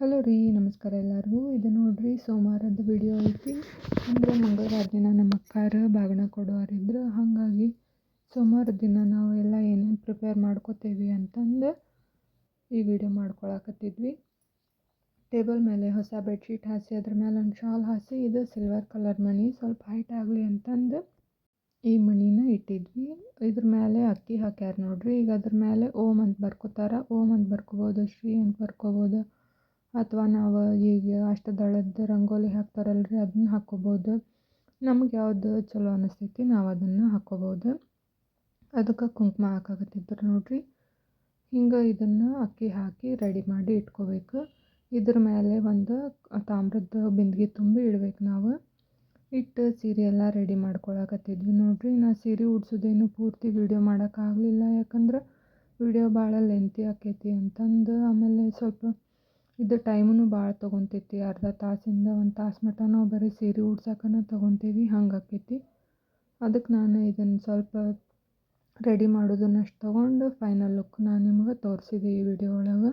Hello ರೀ, ನಮಸ್ಕಾರ ಎಲ್ಲರಿಗೂ. ಇದು ನೋಡ್ರಿ ಸೋಮವಾರದ ವಿಡಿಯೋ ಐತಿ. ಅಂದ್ರೆ ಮಂಗಳವಾರ ದಿನ ನಮ್ಮ ಅಕ್ಕಾರ ಬಾಗಿನ ಕೊಡೋರಿದ್ರು ಹಾಗಾಗಿ ಸೋಮವಾರ ದಿನ ನಾವು ಎಲ್ಲ ಏನೇನು ಪ್ರಿಪೇರ್ ಮಾಡ್ಕೋತೀವಿ ಅಂತಂದು ಈ ವಿಡಿಯೋ ಮಾಡ್ಕೊಳಕತ್ತಿದ್ವಿ. ಟೇಬಲ್ ಮೇಲೆ ಹೊಸ ಬೆಡ್ಶೀಟ್ ಹಾಸಿ, ಅದ್ರ ಮೇಲೆ ಒಂದು ಶಾಲ್ ಹಾಸಿ, ಇದು ಸಿಲ್ವರ್ ಕಲರ್ ಮಣಿ. ಸ್ವಲ್ಪ ಹೈಟ್ ಆಗಲಿ ಅಂತಂದು ಈ ಮಣಿನ ಇಟ್ಟಿದ್ವಿ. ಇದ್ರ ಮೇಲೆ ಅಕ್ಕಿ ಹಾಕ್ಯಾರ ನೋಡ್ರಿ. ಈಗ ಅದ್ರ ಮೇಲೆ ಓಮ್ ಅಂತ ಬರ್ಕೋತಾರ. ಓಮ್ ಅಂತ ಬರ್ಕೋಬೋದು, ಶ್ರೀ ಅಂತ ಬರ್ಕೋಬೋದು. ಅಥವಾ ನಾವು ಈಗ ಅಷ್ಟದಳದ ರಂಗೋಲಿ ಹಾಕ್ತಾರಲ್ರಿ, ಅದನ್ನ ಹಾಕ್ಕೊಬೋದು. ನಮ್ಗೆ ಯಾವುದು ಚಲೋ ಅನಿಸ್ತೈತಿ ನಾವು ಅದನ್ನು ಹಾಕ್ಕೊಬೋದು. ಅದಕ್ಕೆ ಕುಂಕುಮ ಹಾಕಾಕತ್ತಿದ್ರು ನೋಡಿರಿ. ಹಿಂಗೆ ಇದನ್ನು ಅಕ್ಕಿ ಹಾಕಿ ರೆಡಿ ಮಾಡಿ ಇಟ್ಕೋಬೇಕು. ಇದ್ರ ಮೇಲೆ ಒಂದು ತಾಮ್ರದ ಬಿಂದಿಗೆ ತುಂಬಿ ಇಡ್ಬೇಕು ನಾವು. ಇಟ್ಟು ಸೀರೆ ಎಲ್ಲ ರೆಡಿ ಮಾಡ್ಕೊಳಕತ್ತಿದ್ವಿ ನೋಡಿರಿ. ನಾ ಸೀರೆ ಉಡ್ಸೋದೇನು ಪೂರ್ತಿ ವೀಡಿಯೋ ಮಾಡೋಕ್ಕಾಗಲಿಲ್ಲ ಯಾಕಂದ್ರೆ ವಿಡಿಯೋ ಭಾಳ ಲೆಂತಿ ಆಕೈತಿ ಅಂತಂದು ಆಮೇಲೆ ಸ್ವಲ್ಪ ಇದು ಟೈಮೂ ಭಾಳ ತೊಗೊತೈತಿ ಅರ್ಧ ತಾಸಿಂದ ಒಂದು ತಾಸು ಮಟ್ಟ ನಾವು ಬರೀ ಸೀರೆ ಉಡ್ಸಕ್ಕನ ತೊಗೊತೀವಿ, ಹಂಗೆ ಆಕೈತಿ. ಅದಕ್ಕೆ ನಾನು ಇದನ್ನು ಸ್ವಲ್ಪ ರೆಡಿ ಮಾಡೋದನ್ನಷ್ಟು ತೊಗೊಂಡು ಫೈನಲ್ ಲುಕ್ ನಾನು ನಿಮ್ಗೆ ತೋರಿಸಿದೆ ಈ ವಿಡಿಯೋ ಒಳಗೆ.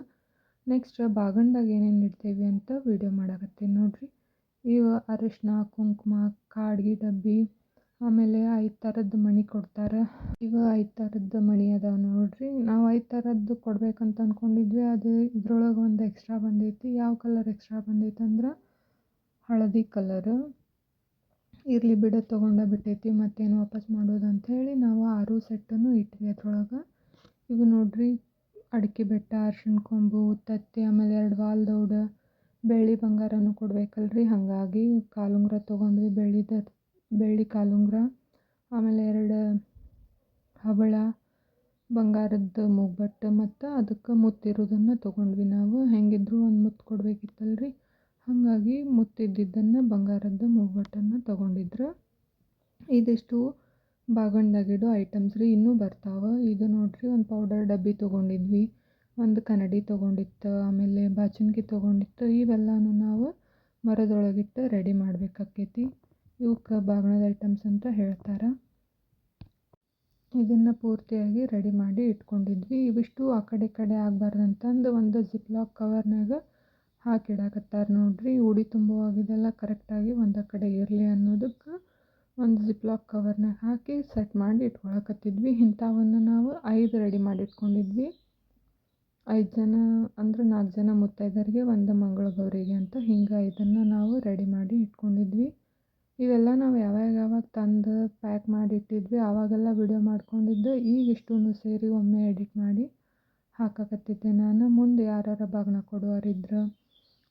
ನೆಕ್ಸ್ಟ್ ಬಾಗಣ್ದಾಗ ಏನೇನು ಇಡ್ತೀವಿ ಅಂತ ವಿಡಿಯೋ ಮಾಡಕತ್ತೀನಿ ನೋಡಿರಿ. ಇವು ಅರಿಶಿನ ಕುಂಕುಮ, ಕಾಡ್ಗಿ ಡಬ್ಬಿ. ಆಮೇಲೆ ಐದು ಥರದ್ದು ಮಣಿ ಕೊಡ್ತಾರೆ. ಈಗ ಐದು ಥರದ್ದು ಮಣಿ ಅದಾವೆ ನೋಡಿರಿ. ನಾವು ಐದು ಥರದ್ದು ಕೊಡ್ಬೇಕಂತ ಅಂದ್ಕೊಂಡಿದ್ವಿ ಅದು ಇದ್ರೊಳಗೆ ಒಂದು ಎಕ್ಸ್ಟ್ರಾ ಬಂದೈತಿ. ಯಾವ ಕಲರ್ ಎಕ್ಸ್ಟ್ರಾ ಬಂದೈತೆ ಅಂದ್ರೆ ಹಳದಿ ಕಲರು ಇರಲಿ ಬಿಡ, ತೊಗೊಂಡ ಬಿಟ್ಟೈತಿ. ಮತ್ತೇನು ವಾಪಸ್ ಮಾಡೋದು ಹೇಳಿ ನಾವು ಆರು ಸೆಟ್ಟನ್ನು ಇಟ್ವಿ ಅದ್ರೊಳಗೆ. ಇವು ನೋಡಿರಿ, ಅಡಿಕೆ ಬೆಟ್ಟ, ಅರ್ಶಿಣ ಕೊಂಬು, ತತ್ತಿ, ಆಮೇಲೆ ಎರಡು ವಾಲ್ ದೌಡ, ಬೆಳ್ಳಿ ಬಂಗಾರನೂ ಕೊಡಬೇಕಲ್ರಿ. ಹಾಗಾಗಿ ಕಾಲುಂಗುರ ತೊಗೊಂಡ್ವಿ ಬೆಳ್ಳಿದ ಬೆಳ್ಳಿ ಕಾಲುಂಗುರ, ಆಮೇಲೆ ಎರಡು ಹವಳ, ಬಂಗಾರದ್ದು ಮೂಗ್ಬಟ್ಟು ಮತ್ತು ಅದಕ್ಕೆ ಮುತ್ತಿರೋದನ್ನು ತೊಗೊಂಡ್ವಿ ನಾವು. ಹೆಂಗಿದ್ರು ಒಂದು ಮುತ್ತು ಕೊಡಬೇಕಿತ್ತಲ್ರಿ? ಹಾಗಾಗಿ ಮುತ್ತಿದ್ದಿದ್ದನ್ನು ಬಂಗಾರದ್ದು ಮೂಗ್ಬಟ್ಟನ್ನು ತೊಗೊಂಡಿದ್ರು. ಇದಿಷ್ಟು ಬಾಗಣ್ದಾಗಿಡೋ ಐಟಮ್ಸ್ ರೀ, ಇನ್ನೂ ಬರ್ತಾವೆ. ಇದು ನೋಡಿರಿ, ಒಂದು ಪೌಡರ್ ಡಬ್ಬಿ ತೊಗೊಂಡಿದ್ವಿ, ಒಂದು ಕನ್ನಡಿ ತೊಗೊಂಡಿತ್ತು, ಆಮೇಲೆ ಬಾಚಣಿಗೆ ತೊಗೊಂಡಿತ್ತು, ಇವೆಲ್ಲನೂ ನಾವು ಮರದೊಳಗಿಟ್ಟು ರೆಡಿ ಮಾಡಬೇಕಾಕೈತಿ. ಇವಕ್ಕೆ ಬಾಗ್ಣದ ಐಟಮ್ಸ್ ಅಂತ ಹೇಳ್ತಾರೆ. ಇದನ್ನು ಪೂರ್ತಿಯಾಗಿ ರೆಡಿ ಮಾಡಿ ಇಟ್ಕೊಂಡಿದ್ವಿ. ಇವಿಷ್ಟು ಆ ಕಡೆ ಕಡೆ ಆಗಬಾರ್ದಂತಂದು ಒಂದು ಜಿಪ್ಲಾಕ್ ಕವರ್ನಾಗ ಹಾಕಿಡಾಕತ್ತಾರೆ ನೋಡ್ರಿ. ಉಡಿ ತುಂಬುವಾಗಿದೆಲ್ಲ ಕರೆಕ್ಟಾಗಿ ಒಂದು ಕಡೆ ಇರಲಿ ಅನ್ನೋದಕ್ಕೆ ಒಂದು ಜಿಪ್ಲಾಕ್ ಕವರ್ನಾಗ ಹಾಕಿ ಸೆಟ್ ಮಾಡಿ ಇಟ್ಕೊಳಕತ್ತಿದ್ವಿ. ಇಂಥವನ್ನು ನಾವು ಐದು ರೆಡಿ ಮಾಡಿ ಇಟ್ಕೊಂಡಿದ್ವಿ. ಐದು ಜನ ಅಂದ್ರೆ ನಾಲ್ಕು ಜನ ಮುತ್ತೈದರಿಗೆ, ಒಂದು ಮಂಗಳ ಗೌರಿಗೆ ಅಂತ ಹಿಂಗೆ ಇದನ್ನು ನಾವು ರೆಡಿ ಮಾಡಿ ಇಟ್ಕೊಂಡಿದ್ವಿ. ಇವೆಲ್ಲ ನಾವು ಯಾವಾಗ ಯಾವಾಗ ತಂದು ಪ್ಯಾಕ್ ಮಾಡಿ ಇಟ್ಟಿದ್ವಿ ಆವಾಗೆಲ್ಲ ವಿಡಿಯೋ ಮಾಡ್ಕೊಂಡಿದ್ದು, ಈಗ ಇಷ್ಟೂ ಸೇರಿ ಒಮ್ಮೆ ಎಡಿಟ್ ಮಾಡಿ ಹಾಕಕತ್ತಿದ್ದೆ ನಾನು. ಮುಂದೆ ಯಾರ್ಯಾರ ಬಾಗ್ನ ಕೊಡೋರಿದ್ರೆ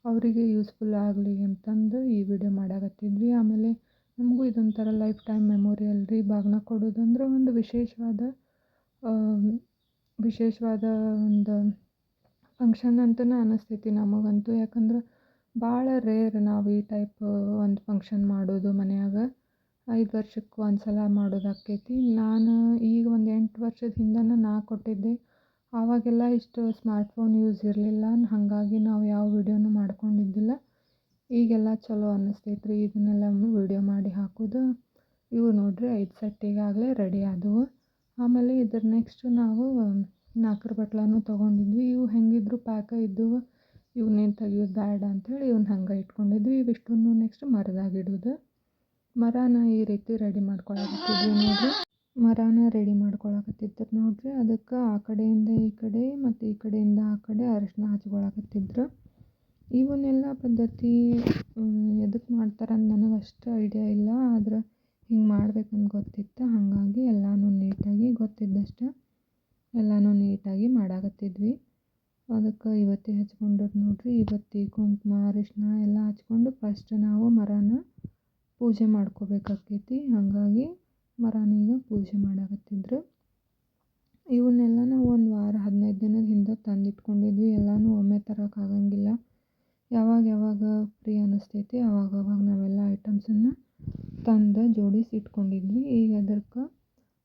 ಅವರಿಗೆ ಯೂಸ್ಫುಲ್ ಆಗಲಿ ಅಂತಂದು ಈ ವಿಡಿಯೋ ಮಾಡಾಕತ್ತಿದ್ವಿ. ಆಮೇಲೆ ನಮಗೂ ಇದೊಂಥರ ಲೈಫ್ ಟೈಮ್ ಮೆಮೊರಿ ಅಲ್ರಿ ಬಾಗ್ನ ಕೊಡೋದಂದ್ರೆ ಒಂದು ವಿಶೇಷವಾದ ವಿಶೇಷವಾದ ಒಂದು ಫಂಕ್ಷನ್ ಅಂತಲೇ ಅನ್ನಿಸ್ತೈತಿ ನಮಗಂತೂ. ಯಾಕಂದ್ರೆ ಭಾಳ ರೇರ್ ನಾವು ಈ ಟೈಪ್ ಒಂದು ಫಂಕ್ಷನ್ ಮಾಡೋದು ಮನೆಯಾಗ. ಐದು ವರ್ಷಕ್ಕೆ ಒಂದು ಸಲ ಮಾಡೋದಾಕೈತಿ ನಾನು ಈಗ ಒಂದು ಎಂಟು ವರ್ಷದ ಹಿಂದೆನೇ ನಾ ಕೊಟ್ಟಿದ್ದೆ. ಆವಾಗೆಲ್ಲ ಇಷ್ಟು ಸ್ಮಾರ್ಟ್ಫೋನ್ ಯೂಸ್ ಇರಲಿಲ್ಲ. ಹಾಗಾಗಿ ನಾವು ಯಾವ ವಿಡಿಯೋನೂ ಮಾಡ್ಕೊಂಡಿದ್ದಿಲ್ಲ. ಈಗೆಲ್ಲ ಚಲೋ ಅನ್ನಿಸ್ತೈತೆ ರೀ ಇದನ್ನೆಲ್ಲ ವಿಡಿಯೋ ಮಾಡಿ ಹಾಕೋದು. ಇವು ನೋಡ್ರಿ ಐದು ಸೆಟ್ಟಿಗಾಗಲೇ ರೆಡಿ ಆದವು. ಆಮೇಲೆ ಇದ್ರ ನೆಕ್ಸ್ಟ್ ನಾವು ನಾಲ್ಕರ ಬಟ್ಲನ್ನು ತೊಗೊಂಡಿದ್ವಿ. ಇವು ಹೆಂಗಿದ್ರು ಪ್ಯಾಕ ಇದ್ದವು. ಇವನ್ನೇನು ತೆಗಿಯೋದು ಬೇಡ ಅಂಥೇಳಿ ಇವ್ನ ಹಂಗೆ ಇಟ್ಕೊಂಡಿದ್ವಿ. ಇವಿಷ್ಟನ್ನು ನೆಕ್ಸ್ಟ್ ಮರದಾಗ ಇಡೋದು ಮರನ ಈ ರೀತಿ ರೆಡಿ ಮಾಡ್ಕೊಳಕತ್ತಿದ್ವಿ ನೋಡ್ರಿ. ಮರನ ರೆಡಿ ಮಾಡ್ಕೊಳಕತ್ತಿದ್ರು ನೋಡ್ರಿ. ಅದಕ್ಕೆ ಆ ಕಡೆಯಿಂದ ಈ ಕಡೆ ಮತ್ತು ಈ ಕಡೆಯಿಂದ ಆ ಕಡೆ ಅರಿಶಿನ ಹಚ್ಕೊಳಕತ್ತಿದ್ರು. ಇವನ್ನೆಲ್ಲ ಪದ್ಧತಿ ಎದಕ್ಕೆ ಮಾಡ್ತಾರಂತ ನನಗೆ ಅಷ್ಟು ಐಡಿಯಾ ಇಲ್ಲ. ಆದ್ರೆ ಹಿಂಗೆ ಮಾಡ್ಬೇಕಂತ ಗೊತ್ತಿತ್ತು. ಹಾಗಾಗಿ ಎಲ್ಲನೂ ನೀಟಾಗಿ ಗೊತ್ತಿದ್ದಷ್ಟು ಎಲ್ಲನೂ ನೀಟಾಗಿ ಮಾಡಾಕತ್ತಿದ್ವಿ. ಅದಕ್ಕೆ ಇವತ್ತೇ ಹಚ್ಕೊಂಡರು ನೋಡ್ರಿ, ಇವತ್ತಿ ಕುಂಕುಮ ಅರಿಶಿನ ಎಲ್ಲ ಹಚ್ಕೊಂಡು ಫಸ್ಟ್ ನಾವು ಮರನ ಪೂಜೆ ಮಾಡ್ಕೋಬೇಕಾಕೈತಿ. ಹಾಗಾಗಿ ಮರನ ಈಗ ಪೂಜೆ ಮಾಡಾಕತ್ತಿದ್ರು. ಇವನ್ನೆಲ್ಲ ನಾವು ಒಂದು ವಾರ ಹದಿನೈದು ದಿನದ ಹಿಂದೆ ತಂದಿಟ್ಕೊಂಡಿದ್ವಿ. ಎಲ್ಲನೂ ಒಮ್ಮೆ ತರೋಕ್ಕಾಗಂಗಿಲ್ಲ ಯಾವಾಗ ಯಾವಾಗ ಫ್ರೀ ಅನ್ನಿಸ್ತೈತಿ ಅವಾಗ ಅವಾಗ ನಾವೆಲ್ಲ ಐಟಮ್ಸನ್ನು ತಂದು ಜೋಡಿಸಿ ಇಟ್ಕೊಂಡಿದ್ವಿ. ಈಗ ಅದಕ್ಕೆ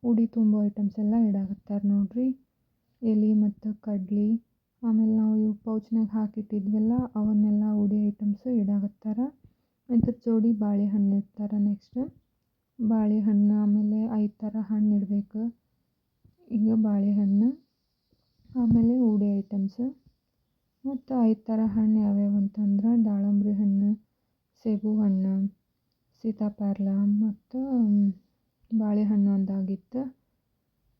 ಉಡಿ ತುಂಬೋ ಐಟಮ್ಸ್ ಎಲ್ಲ ಇಡಾಕತ್ತಾರೆ ನೋಡ್ರಿ. ಎಲೆ ಮತ್ತು ಕಡ್ಲಿ ಆಮೇಲೆ ನಾವು ಇವು ಪೌಚ್ನಾಗ ಹಾಕಿಟ್ಟಿದ್ವಲ್ಲ, ಅವನ್ನೆಲ್ಲ ಉಡಿ ಐಟಮ್ಸ್ ಇಡಾಕತ್ತಾರ. ಇದ್ರ ಜೋಡಿ ಬಾಳೆಹಣ್ಣು ಇಡ್ತಾರೆ ನೆಕ್ಸ್ಟ್ ಬಾಳೆಹಣ್ಣು ಆಮೇಲೆ ಐದು ಥರ ಹಣ್ಣು ಇಡಬೇಕು. ಈಗ ಬಾಳೆಹಣ್ಣು, ಆಮೇಲೆ ಉಡಿ ಐಟಮ್ಸ್. ಮತ್ತು ಐದು ಥರ ಹಣ್ಣು ಯಾವ್ಯಾವು ಅಂತಂದ್ರೆ ದಾಳಂಬ್ರಿ ಹಣ್ಣು, ಸೇಬು ಹಣ್ಣು ಸೀತಾಫಲ ಮತ್ತು ಬಾಳೆಹಣ್ಣು ಒಂದಾಗಿತ್ತು.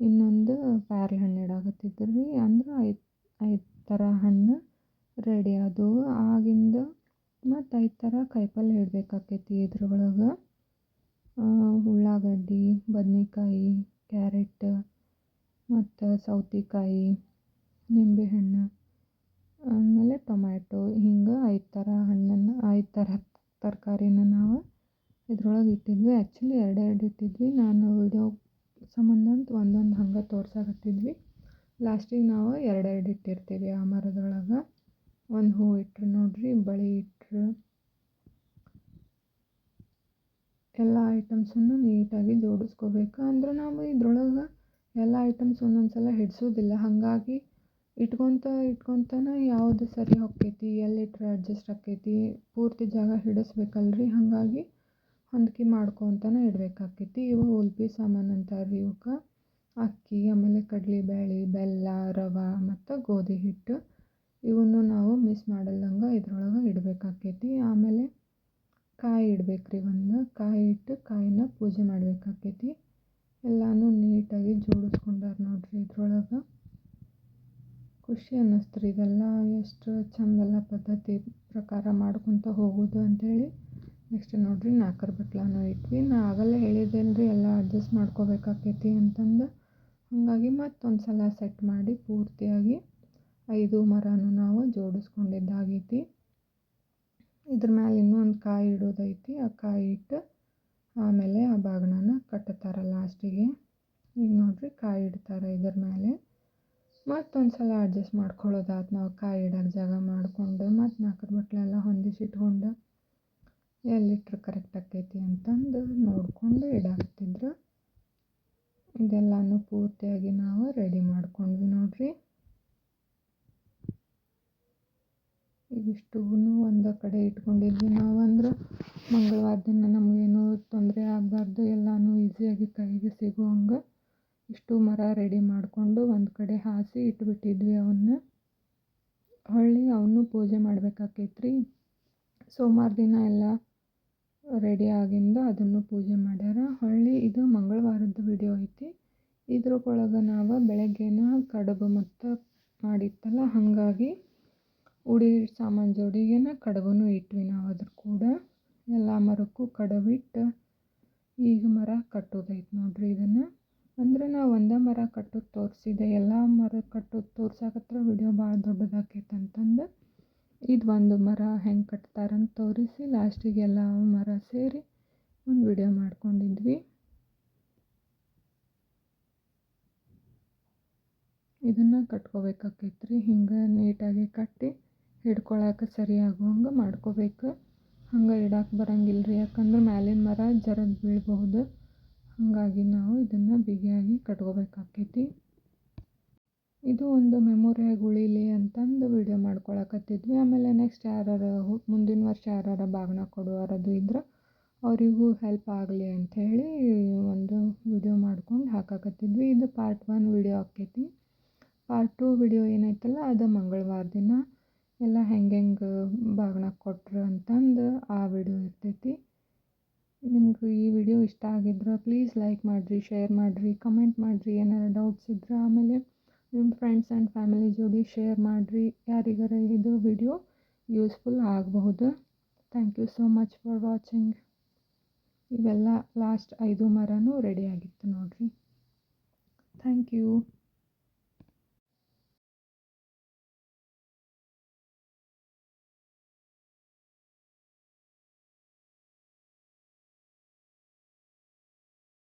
ಇನ್ನೊಂದು ಪ್ಯಾರ್ಲೆ ಹಣ್ಣು ಇಡಾಕತ್ತಿದ್ರು. ರೀ ಅಂದ್ರೆ ಐದು ಐದು ಥರ ಹಣ್ಣು ರೆಡಿ ಆದವು. ಆಗಿಂದ ಮತ್ತು ಐದು ಥರ ಕಾಯಿಪಲ್ಯ ಇಡಬೇಕಾಕೈತಿ ಇದ್ರೊಳಗೆ ಉಳ್ಳಾಗಡ್ಡಿ, ಬದ್ನೆಕಾಯಿ, ಕ್ಯಾರೆಟ್ ಮತ್ತು ಸೌತೆಕಾಯಿ, ನಿಂಬೆಹಣ್ಣು, ಆಮೇಲೆ ಟೊಮ್ಯಾಟೊ. ಹಿಂಗೆ ಐದು ಥರ ಹಣ್ಣನ್ನು ಐದು ಥರ ತರಕಾರಿನ ನಾವು ಇದ್ರೊಳಗೆ ಇಟ್ಟಿದ್ವಿ. ಆ್ಯಕ್ಚುಲಿ ಎರಡೆರಡು ಎರಡು ಇಟ್ಟಿದ್ವಿ. ನಾನು ವಿಡಿಯೋ ಸಂಬಂಧ ಅಂತ ಒಂದೊಂದು ಹಂಗೆ ತೋರ್ಸಕತ್ತಿದ್ವಿ. ಲಾಸ್ಟಿಗೆ ನಾವು ಎರಡೆರಡು ಇಟ್ಟಿರ್ತೀವಿ. ಆ ಮರದೊಳಗೆ ಒಂದು ಹೂ ಇಟ್ರು ನೋಡಿರಿ, ಬಳೆ ಇಟ್ರು. ಎಲ್ಲ ಐಟಮ್ಸನ್ನು ನೀಟಾಗಿ ಜೋಡಿಸ್ಕೋಬೇಕು. ಅಂದ್ರೆ ನಾವು ಇದ್ರೊಳಗೆ ಎಲ್ಲ ಐಟಮ್ಸ್ ಒಂದೊಂದು ಸಲ ಹಿಡಿಸೋದಿಲ್ಲ. ಹಾಗಾಗಿ ಇಟ್ಕೊತ ಇಟ್ಕೊತಾನೆ ಯಾವುದು ಸರಿ ಹೊಕ್ಕೈತಿ, ಎಲ್ಲಿಟ್ರೆ ಅಡ್ಜಸ್ಟ್ ಆಕ್ಕೈತಿ, ಪೂರ್ತಿ ಜಾಗ ಹಿಡಿಸ್ಬೇಕಲ್ರಿ. ಹಾಗಾಗಿ ಹೊಂದ್ಕೆ ಮಾಡ್ಕೊತನ ಇಡಬೇಕಾಕೈತಿ ಇವು ಉಲ್ಪಿ ಸಾಮಾನು ಅಂತಾರೆ ರೀ ಇವಕ್ಕೆ ಅಕ್ಕಿ, ಆಮೇಲೆ ಕಡಲೆಬೇಳೆ ಬೆಲ್ಲ, ರವೆ ಮತ್ತು ಗೋಧಿ ಹಿಟ್ಟು ಇವನ್ನು ನಾವು ಮಿಸ್ ಮಾಡಲ್ದಂಗೆ ಇದ್ರೊಳಗೆ ಇಡಬೇಕಾಕೈತಿ. ಆಮೇಲೆ ಕಾಯಿ ಇಡ್ಬೇಕ್ರಿ ಒಂದು. ಕಾಯಿ ಇಟ್ಟು ಕಾಯಿನ ಪೂಜೆ ಮಾಡಬೇಕಾಕೈತಿ. ಎಲ್ಲನೂ ನೀಟಾಗಿ ಜೋಡಿಸ್ಕೊಂಡಾರ ನೋಡಿರಿ ಇದ್ರೊಳಗೆ. ಖುಷಿ ಅನ್ನಿಸ್ತು ರೀ ಇದೆಲ್ಲ. ಎಷ್ಟು ಚಂದಲ್ಲ ಪದ್ಧತಿ ಪ್ರಕಾರ ಮಾಡ್ಕೊತ ಹೋಗೋದು ಅಂಥೇಳಿ ನೆಕ್ಸ್ಟ್ ನೋಡಿರಿ ನಾಲ್ಕರ ಬಟ್ಲನೂ ಇಟ್ವಿ ನಾ ಆಗಲೇ ಹೇಳಿದ್ದೇನೆ ರೀ ಎಲ್ಲ ಅಡ್ಜಸ್ಟ್ ಮಾಡ್ಕೋಬೇಕಾಕೈತಿ ಅಂತಂದು. ಹಾಗಾಗಿ ಮತ್ತೊಂದು ಸಲ ಸೆಟ್ ಮಾಡಿ ಪೂರ್ತಿಯಾಗಿ ಐದು ಮರನೂ ನಾವು ಜೋಡಿಸ್ಕೊಂಡಿದ್ದಾಗೈತಿ. ಇದ್ರ ಮ್ಯಾಲೆ ಇನ್ನೂ ಒಂದು ಕಾಯಿ ಇಡೋದೈತಿ. ಆ ಕಾಯಿ ಇಟ್ಟು ಆಮೇಲೆ ಆ ಬಾಗಿಣನ ಕಟ್ತಾರೆ ಲಾಸ್ಟಿಗೆ. ಈಗ ನೋಡಿರಿ ಕಾಯಿ ಇಡ್ತಾರೆ ಇದ್ರ ಮೇಲೆ ಮತ್ತೊಂದು ಸಲ ಅಡ್ಜಸ್ಟ್ ಮಾಡ್ಕೊಳ್ಳೋದಾತು ನಾವು ಕಾಯಿ ಇಡೋಕೆ ಜಾಗ ಮಾಡಿಕೊಂಡು ಮತ್ತು ನಾಲ್ಕರ ಬಟ್ಲೆಲ್ಲ ಹೊಂದಿಸಿಟ್ಕೊಂಡು ಎಲ್ಲಿಟ್ರೆ ಕರೆಕ್ಟ್ ಆಕೈತಿ ಅಂತಂದು ನೋಡಿಕೊಂಡು ಇಡಾಕತ್ತಿದ್ರು ಇದೆಲ್ಲನೂ ಪೂರ್ತಿಯಾಗಿ ನಾವು ರೆಡಿ ಮಾಡ್ಕೊಂಡ್ವಿ ನೋಡ್ರಿ. ಇದಿಷ್ಟು ಒಂದು ಕಡೆ ಇಟ್ಕೊಂಡಿದ್ವಿ ನಾವು ಅಂದ್ರೆ ಮಂಗಳವಾರ ದಿನ ನಮಗೇನು ತೊಂದರೆ ಆಗಬಾರ್ದು, ಎಲ್ಲನೂ ಈಸಿಯಾಗಿ ಕೈಗೆ ಸಿಗುವಂಗೆ ಇಷ್ಟು ಮರ ರೆಡಿ ಮಾಡಿಕೊಂಡು ಒಂದು ಕಡೆ ಹಾಸಿ ಇಟ್ಬಿಟ್ಟಿದ್ವಿ ಅವನ್ನ ಹೊಳ್ಳಿ ಅವನು ಪೂಜೆ ಮಾಡಬೇಕಾಕೈತ್ರಿ. ಸೋಮವಾರ ದಿನ ಎಲ್ಲ ರೆಡಿ ಆಗಿಂದು ಅದನ್ನು ಪೂಜೆ ಮಾಡ್ಯಾರ. ಹೊಳ್ಳಿ ಇದು ಮಂಗಳವಾರದ ವಿಡಿಯೋ ಐತಿ. ಇದ್ರೊಳಗೆ ನಾವು ಬೆಳಗ್ಗೆನ ಕಡುಬು ಮತ್ತು ಮಾಡಿತ್ತಲ್ಲ, ಹಾಗಾಗಿ ಉಡಿ ಸಾಮಾನು ಜೋಡಿಗೆನ ಕಡುಬನ್ನು ಇಟ್ವಿ ನಾವು ಅದ್ರ ಕೂಡ. ಎಲ್ಲ ಮರಕ್ಕೂ ಕಡುಬಿಟ್ಟು ಈಗ ಮರ ಕಟ್ಟೋದೈತೆ ನೋಡ್ರಿ ಇದನ್ನು. ಅಂದರೆ ನಾವು ಒಂದೇ ಮರ ಕಟ್ಟೋದು ತೋರಿಸಿದೆ, ಎಲ್ಲ ಮರ ಕಟ್ಟೋದು ತೋರ್ಸಕತ್ರ ವಿಡಿಯೋ ಭಾಳ ದೊಡ್ಡದಾಕೈತೆ ಅಂತಂದು. ಇದು ಒಂದು ಮರ ಹೆಂಗೆ ಕಟ್ತಾರಂತ ತೋರಿಸಿ ಲಾಸ್ಟಿಗೆ ಎಲ್ಲ ಮರ ಸೇರಿ ಒಂದು ವಿಡಿಯೋ ಮಾಡ್ಕೊಂಡಿದ್ವಿ. ಇದನ್ನು ಕಟ್ಕೋಬೇಕಾಕೈತ್ರಿ. ಹಿಂಗೆ ನೀಟಾಗಿ ಕಟ್ಟಿ ಹಿಡ್ಕೊಳಕ್ಕೆ ಸರಿ ಆಗುವಂಗೆ ಮಾಡ್ಕೋಬೇಕು. ಹಂಗೆ ಇಡಕ್ಕೆ ಬರಂಗಿಲ್ಲ ರೀ ಯಾಕಂದ್ರೆ ಮ್ಯಾಲಿನ ಮರ ಜರದ್ ಬೀಳಬಹುದು. ಹಾಗಾಗಿ ನಾವು ಇದನ್ನು ಬಿಗಿಯಾಗಿ ಕಟ್ಕೋಬೇಕಾಕೈತಿ. ಇದು ಒಂದು ಮೆಮೊರಿಯಾಗಿ ಉಳೀಲಿ ಅಂತಂದು ವಿಡಿಯೋ ಮಾಡ್ಕೊಳಕತ್ತಿದ್ವಿ. ಆಮೇಲೆ ನೆಕ್ಸ್ಟ್ ಯಾರು ಮುಂದಿನ ವರ್ಷ ಯಾರಾರ ಬಾಗಿನ ಕೊಡುವರದು ಇದ್ರೆ ಅವರಿಗೂ ಹೆಲ್ಪ್ ಆಗಲಿ ಅಂಥೇಳಿ ಒಂದು ವಿಡಿಯೋ ಮಾಡ್ಕೊಂಡು ಹಾಕಾಕತ್ತಿದ್ವಿ. ಇದು ಪಾರ್ಟ್ ಒನ್ ವಿಡಿಯೋ ಆಕೈತಿ. ಪಾರ್ಟ್ ಟು ವಿಡಿಯೋ ಏನೈತಲ್ಲ, ಅದು ಮಂಗಳವಾರ ದಿನ ಎಲ್ಲ ಹೆಂಗೆ ಹೆಂಗೆ ಬಾಗಿನ ಕೊಟ್ರು ಅಂತಂದು ಆ ವಿಡಿಯೋ ಇರ್ತೈತಿ. ನಿಮ್ಗೆ ಈ ವಿಡಿಯೋ ಇಷ್ಟ ಆಗಿದ್ರೆ ಪ್ಲೀಸ್ ಲೈಕ್ ಮಾಡಿರಿ ಶೇರ್ ಮಾಡಿರಿ ಕಮೆಂಟ್ ಮಾಡಿರಿ. ಏನಾರು ಡೌಟ್ಸ್ ಇದ್ರೆ ಆಮೇಲೆ ನಿಮ್ಮ ಫ್ರೆಂಡ್ಸ್ ಆ್ಯಂಡ್ ಫ್ಯಾಮಿಲಿ ಜೋಡಿ ಶೇರ್ ಮಾಡಿರಿ. ಯಾರಿಗಾರ ಇದು ವಿಡಿಯೋ ಯೂಸ್ಫುಲ್ ಆಗಬಹುದು. Thank you so much for watching ಇವೆಲ್ಲ ಲಾಸ್ಟ್ ಐದು ಮರನೂ ರೆಡಿ ಆಗಿತ್ತು ನೋಡಿರಿ. Thank you